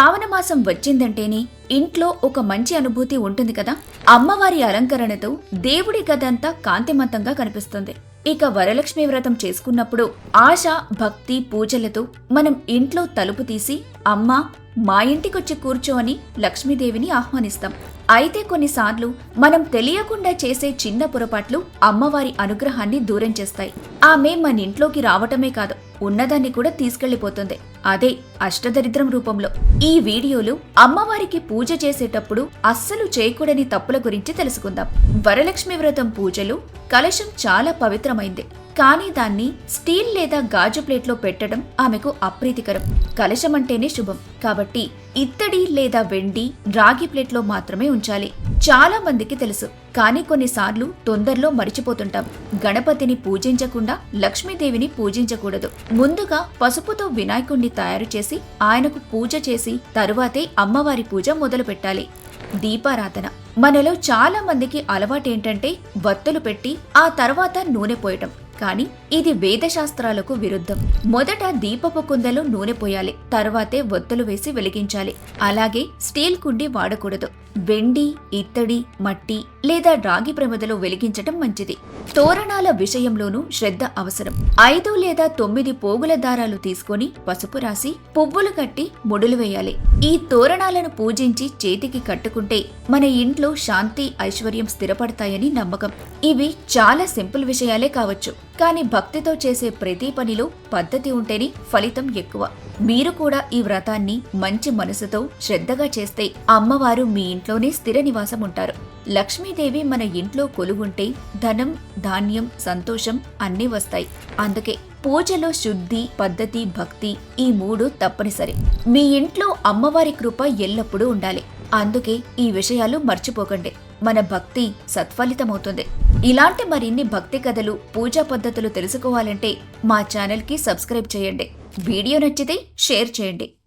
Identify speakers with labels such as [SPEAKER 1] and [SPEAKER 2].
[SPEAKER 1] శ్రావణ మాసం వచ్చిందంటేనే ఇంట్లో ఒక మంచి అనుభూతి ఉంటుంది కదా? అమ్మవారి అలంకరణతో దేవుడి గదంతా కాంతిమంతంగా కనిపిస్తుంది. ఇక వరలక్ష్మి వ్రతం చేసుకున్నప్పుడు ఆశ భక్తి పూజలతో మనం ఇంట్లో తలుపు తీసి అమ్మ మా ఇంటికొచ్చి కూర్చో అని లక్ష్మీదేవిని ఆహ్వానిస్తాం. అయితే కొన్నిసార్లు మనం తెలియకుండా చేసే చిన్న పొరపాట్లు అమ్మవారి అనుగ్రహాన్ని దూరం చేస్తాయి. ఆమె మన ఇంట్లోకి రావటమే కాదు ఉన్నదాన్ని కూడా తీసుకెళ్ళిపోతుంది అదే అష్టదరిద్రం రూపంలో. ఈ వీడియోలు అమ్మవారికి పూజ చేసేటప్పుడు అస్సలు చేయకూడని తప్పుల గురించి తెలుసుకుందాం. వరలక్ష్మి వ్రతం పూజలు కలశం చాలా పవిత్రమైంది. కానీ దాన్ని స్టీల్ లేదా గాజు ప్లేట్లో పెట్టడం ఆమెకు అప్రీతికరం. కలశం అంటేనే శుభం. కాబట్టి ఇత్తడి లేదా వెండి రాగి ప్లేట్లో మాత్రమే ఉంచాలి. చాలా మందికి తెలుసు. కానీ కొన్నిసార్లు తొందరలో మరిచిపోతుంటాం. గణపతిని పూజించకుండా లక్ష్మీదేవిని పూజించకూడదు. ముందుగా పసుపుతో వినాయకుణ్ణి తయారు చేసి ఆయనకు పూజ చేసి తరువాతే అమ్మవారి పూజ మొదలు పెట్టాలి. దీపారాధన. మనలో చాలా మందికి అలవాటేంటంటే వత్తులు పెట్టి ఆ తర్వాత నూనె పోయటం. కానీ ఇది వేదశాస్త్రాలకు విరుద్ధం. మొదట దీపపు కుందలో నూనె పోయాలి తర్వాతే ఒత్తులు వేసి వెలిగించాలి. అలాగే స్టీల్ కుండి వాడకూడదు. వెండి ఇత్తడి మట్టి లేదా రాగి ప్రమిదలో వెలిగించటం మంచిది. తోరణాల విషయంలోనూ శ్రద్ధ అవసరం. ఐదు లేదా తొమ్మిది పోగుల దారాలు తీసుకొని పసుపు రాసి పువ్వులు కట్టి ముడులు వేయాలి. ఈ తోరణాలను పూజించి చేతికి కట్టుకుంటే మన ఇంట్లో శాంతి ఐశ్వర్యం స్థిరపడతాయని నమ్మకం. ఇవి చాలా సింపుల్ విషయాలే కావచ్చు. కానీ భక్తితో చేసే ప్రతి పనిలో పద్ధతి ఉంటేనే ఫలితం ఎక్కువ. మీరు కూడా ఈ వ్రతాన్ని మంచి మనసుతో శ్రద్ధగా చేస్తే అమ్మవారు మీ ఇంట్లోనే స్థిర నివాసం ఉంటారు. లక్ష్మీదేవి మన ఇంట్లో కొలువుంటే ధనం ధాన్యం సంతోషం అన్నీ వస్తాయి. అందుకే పూజలో శుద్ధి పద్ధతి భక్తి ఈ మూడు తప్పనిసరి. మీ ఇంట్లో అమ్మవారి కృప ఎల్లప్పుడూ ఉండాలి. అందుకే ఈ విషయాలు మర్చిపోకండి. మన భక్తి సత్ఫలితమవుతుంది. ఇలాంటి మరిన్ని భక్తి కథలు పూజా పద్ధతులు తెలుసుకోవాలంటే మా ఛానల్కి సబ్స్క్రైబ్ చేయండి. వీడియో నచ్చితే షేర్ చేయండి.